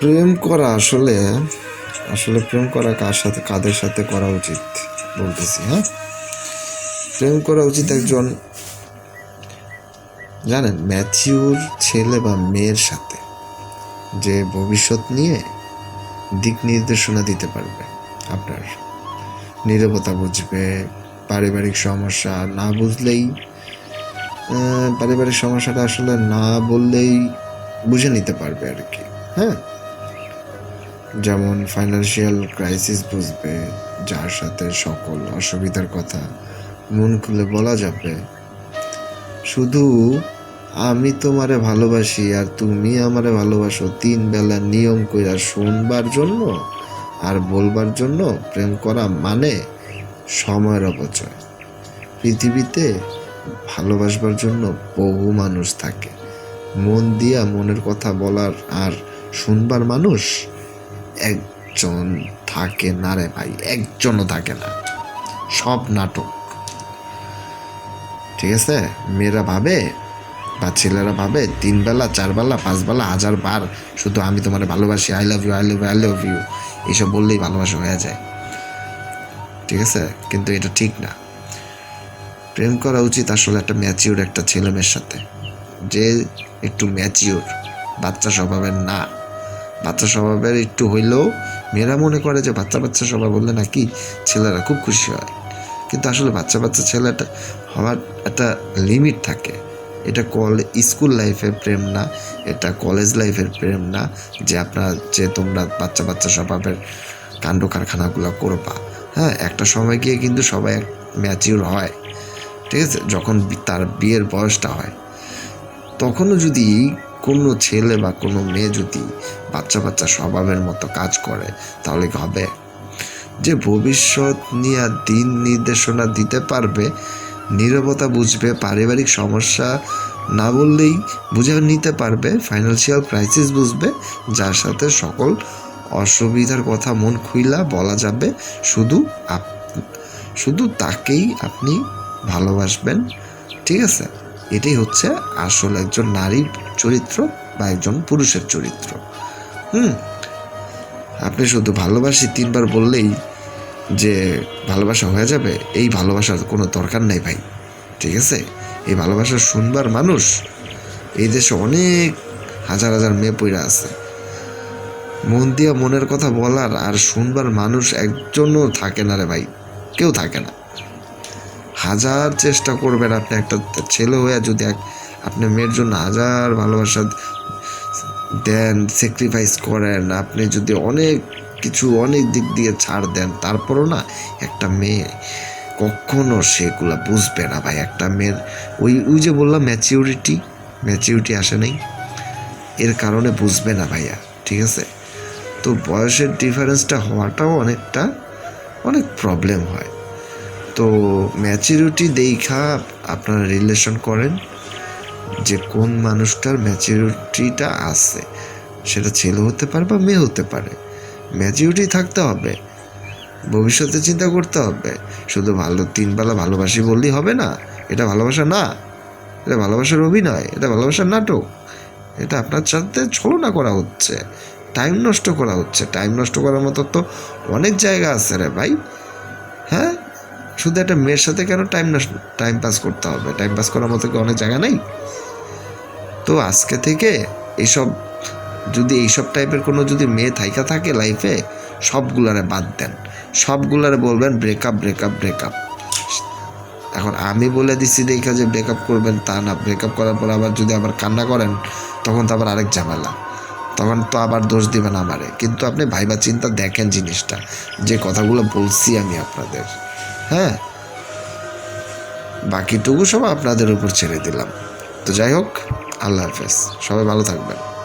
প্রেম করা আসলে আসলে প্রেম করা কার সাথে, কাদের সাথে করা উচিত বলতেছি হ্যাঁ? প্রেম করা উচিত একজন, জানেন ম্যাথিউর ছেলে বা মেয়ের সাথে যে ভবিষ্যৎ নিয়ে দিক নির্দেশনা দিতে পারবে আপনার। নীরবতা বুঝবে, পারিবারিক সমস্যা না বুঝলেই পারিবারিক সমস্যাটা আসলে না বললেই বুঝে নিতে পারবে আর কি হ্যাঁ? যেমন ফাইন্যান্সিয়াল ক্রাইসিস বুঝবে, যার সাথে সকল অসুবিধার কথা মন খুলে বলা যাবে। শুধু আমি তোমারে ভালোবাসি আর তুমি আমারে ভালোবাসো তিন বেলা নিয়ম কইরা শুনবার জন্য আর বলবার জন্য প্রেম করা মানে সময়ের অপচয়। পৃথিবীতে ভালোবাসবার জন্য বহু মানুষ থাকে। মন দিয়া মনের কথা বলার আর শুনবার মানুষ একজন থাকে না রে ভাই, একজনও থাকে না। সব নাটক। ঠিক আছে? মেয়েরা ভাবে বা ছেলেরা ভাবে তিন বেলা চার বেলা পাঁচ বেলা হাজার বার শুধু আমি তোমার ভালোবাসি I love you I love you I love you এইসব বললেই ভালোবাসা হয়ে যায়। ঠিক আছে? কিন্তু এটা ঠিক না। প্রেম করা উচিত আসলে একটা ম্যাচিওর একটা ছেলে মেয়ের সাথে। যে একটু ম্যাচিওর বাচ্চা স্বভাবের না। বাচ্চা স্বভাবের একটু হইলেও মেয়েরা মনে করে যে বাচ্চা বাচ্চা স্বভাব বললে নাকি ছেলেরা খুব খুশি হয়। কিন্তু আসলে বাচ্চা বাচ্চা ছেলেটা হওয়ার একটা লিমিট থাকে। এটা কল স্কুল লাইফের প্রেম না, এটা কলেজ লাইফের প্রেম না যে আপনার যে তোমরা বাচ্চা বাচ্চা স্বভাবের কাণ্ড কারখানাগুলো করবা। হ্যাঁ একটা সময় গিয়ে কিন্তু সবাই ম্যাচিউর হয়। ঠিক আছে? যখন তার বিয়ের বয়সটা হয়। তখনও যদি কোনো ছেলে বা কোনো মেয়ে যদি বাচ্চা বাচ্চা স্বভাবের মতো কাজ করে, তাহলে হবে যে ভবিষ্যৎ নিয়ে দিন নির্দেশনা দিতে পারবে, নীরবতা বুঝবে, পারিবারিক সমস্যা না বললেই বুঝে নিতে পারবে ফাইন্যান্সিয়াল ক্রাইসিস বুঝবে, যার সাথে সকল অসুবিধার কথা মন খুইলা বলা যাবে, শুধু শুধু তাকেই আপনি ভালোবাসবেন, ঠিক আছে? এটাই হচ্ছে আসল একজন নারীর চরিত্র বা একজন পুরুষের চরিত্র। হুম? আপনি শুধু ভালোবাসি তিনবার বললেই যে ভালোবাসা হয়ে যাবে, এই ভালোবাসার কোনো দরকার নেই ভাই, ঠিক আছে? এই ভালোবাসা শুনবার মানুষ এই দেশে অনেক হাজার হাজার মেয়ে পইরা আছে। মন দিয়া মনের কথা বলার আর শুনবার মানুষ একজনও থাকে না রে ভাই, কেউ থাকে না। হাজার চেষ্টা করবেন আপনি একটা ছেলে হয়ে যদি এক আপনি মেয়ের জন্য হাজার ভালোবাসা দেন স্যাক্রিফাইস করেন, আপনি যদি অনেক কিছু অনেক দিক দিয়ে ছাড় দেন, তারপরও না একটা মেয়ে কখনো সেগুলা বুঝবে না ভাই। একটা মেয়ের ওই ওই যে বললাম ম্যাচিউরিটি ম্যাচিউরিটি আসে নাই। এর কারণে বুঝবে না ভাইয়া, ঠিক আছে? তো বয়সের ডিফারেন্সটা হওয়াটাও অনেকটা অনেক প্রবলেম হয়। তো ম্যাচিউরিটি দেখা আপনারা রিলেশন করেন যে কোন মানুষটার ম্যাচিউরিটিটা আছে। সেটা ছেলে হতে পারে বা মেয়ে হতে পারে। ম্যাচিউরিটি থাকতে হবে। ভবিষ্যতে চিন্তা করতে হবে। শুধু ভালো তিনবেলা ভালোবাসি বললেই হবে না। এটা ভালোবাসা না। এটা ভালোবাসার অভিনয়। এটা ভালোবাসার নাটক। এটা আপনার সাথে ছলনা করা হচ্ছে। টাইম নষ্ট করা হচ্ছে। টাইম নষ্ট করার মতো তো অনেক জায়গা আছে রে ভাই। শুধু একটা মেয়ের সাথে কেন টাইম নষ্ট টাইম পাস করতে হবে? টাইম পাস করার মতো কি অনেক জায়গা নেই? তো আজকে থেকে এইসব যদি এইসব টাইপের কোনো যদি মেয়ে থাইকা থাকে লাইফে সবগুলারে বাদ দেন। সবগুলারে বলবেন ব্রেকআপ ব্রেকআপ ব্রেকআপ এখন আমি বলে দিচ্ছি দেখা যে ব্রেকআপ করবেন, তা না। ব্রেকআপ করার পর আবার যদি আবার কান্না করেন, তখন তো আবার আরেক ঝামেলা। তখন তো আবার দোষ দিবেন আমারে। কিন্তু আপনি ভাইবা চিন্তা দেখেন জিনিসটা। যে কথাগুলো বলছি আমি আপনাদের। হ্যাঁ। বাকিটুকু সব আপনাদের উপর ছেড়ে দিলাম। তো যাই হোক, আল্লাহ হাফেজ। সবাই ভালো থাকবেন।